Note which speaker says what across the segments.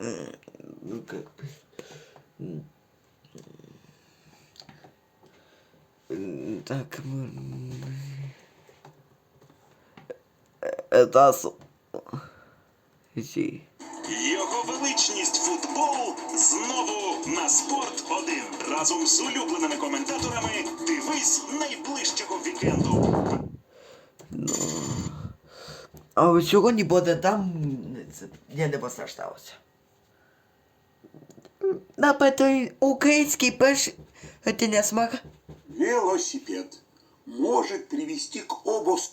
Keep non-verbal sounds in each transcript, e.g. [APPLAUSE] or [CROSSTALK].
Speaker 1: М, Ну как бы. М. М, Так, м, э, это с- Иди.
Speaker 2: Його величність футбол знову на спорт 1 разом з улюбленими коментаторами. Дивись найближчого вікенду.
Speaker 1: А от сьогодні буде там. це- Я не постраждалося. Напевно, український перший. Це не смак.
Speaker 3: Велосипед может привести к обус...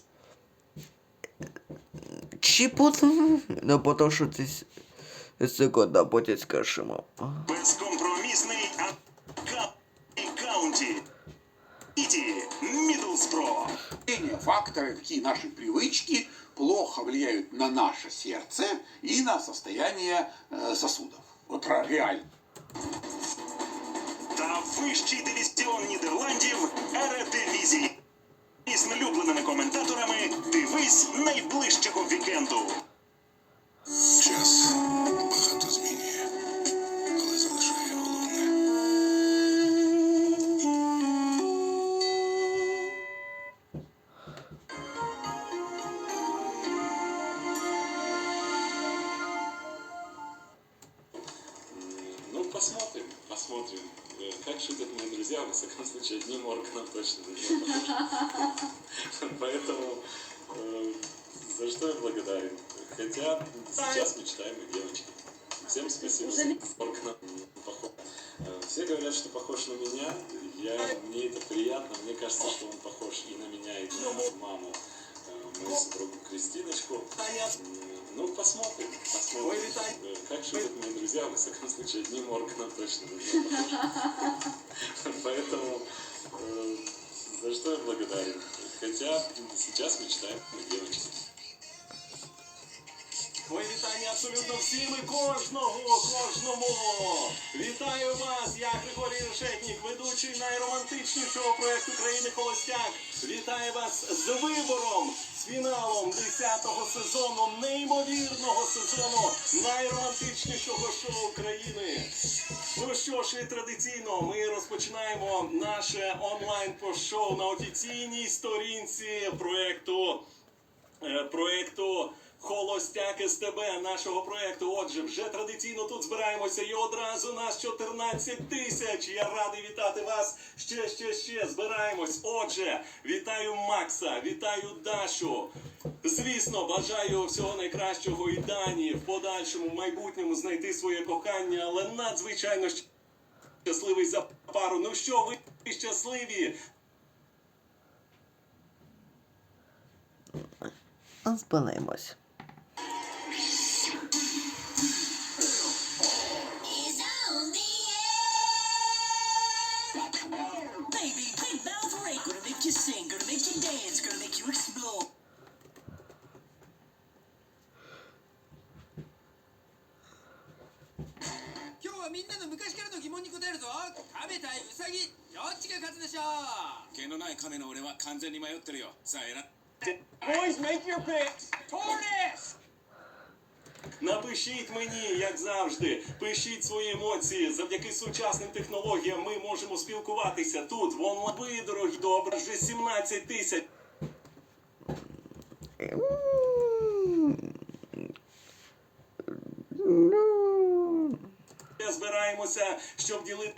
Speaker 1: Чи потім. [LAUGHS] Ну, потому що це с- секунда, потім скажемо.
Speaker 2: Безкомпромісний Ка- Каунті. Сіті Мідлсбро.
Speaker 3: Факторы, такие наши привычки, плохо влияют на наше сердце и на состояние э, сосудов. Вот про реально.
Speaker 2: Та вищий дивізіон Нідерландів Ередивізії. Із улюбленими коментаторами дивись найближчого вікенду.
Speaker 4: Посмотрим, посмотрим. Э, Как шутят мои друзья, во всяком случае, одним органом точно не. [LAUGHS] Поэтому э, за что я благодарен. Хотя сейчас мечтаем и девочки. Всем спасибо за [LAUGHS] органом похож. Э, Все говорят, что похож на меня. Я, мне это приятно. Мне кажется, что он похож и на меня, и на маму э, Мою супругу Кристиночку. М, Ну, посмотрим, посмотрим. Э, Как шутят мои друзья, во всяком случае, одним органом точно не [LAUGHS] похож. Поэтому э, за что я благодарен. Хотя сейчас мечтаем о девочке.
Speaker 5: Мої вітання абсолютно всім і кожного, кожному. Вітаю вас, я Григорій Решетнік, ведучий найромантичнішого проекту країни Холостяк. Вітаю вас з вибором, з фіналом 10-го сезону, неймовірного сезону найромантичнішого шоу країни. Ну що ж, і традиційно ми розпочинаємо наше онлайн шоу на офіційній сторінці проекту е, проекту Холостяк СТБ нашого проекту. Отже, вже традиційно тут збираємося і одразу нас 14 тисяч. Я радий вітати вас. Ще, ще, ще збираємось. Отже, вітаю Макса, вітаю Дашу. Звісно, бажаю всього найкращого і Дані в подальшому майбутньому знайти своє кохання, але надзвичайно щасливий за пару. Ну що, ви щасливі?
Speaker 1: Спинимось.
Speaker 6: Baby, big mouth ring. Gonna make you sing, gonna make you dance, gonna make you explode.
Speaker 7: 今日はみんなの昔からの疑問に答えるぞ亀対ウサギどっちが勝つでしょう
Speaker 8: 毛のない亀の俺は完全に迷ってるよさあ選ん
Speaker 5: Boys, make your picks. Tortoise! Напишіть мені, як завжди, пишіть свої емоції. Завдяки сучасним технологіям ми можемо спілкуватися тут, в онлайн. Ви, дорогі, добре, вже 17 тисяч.
Speaker 1: Ну.
Speaker 5: Збираємося, щоб ділити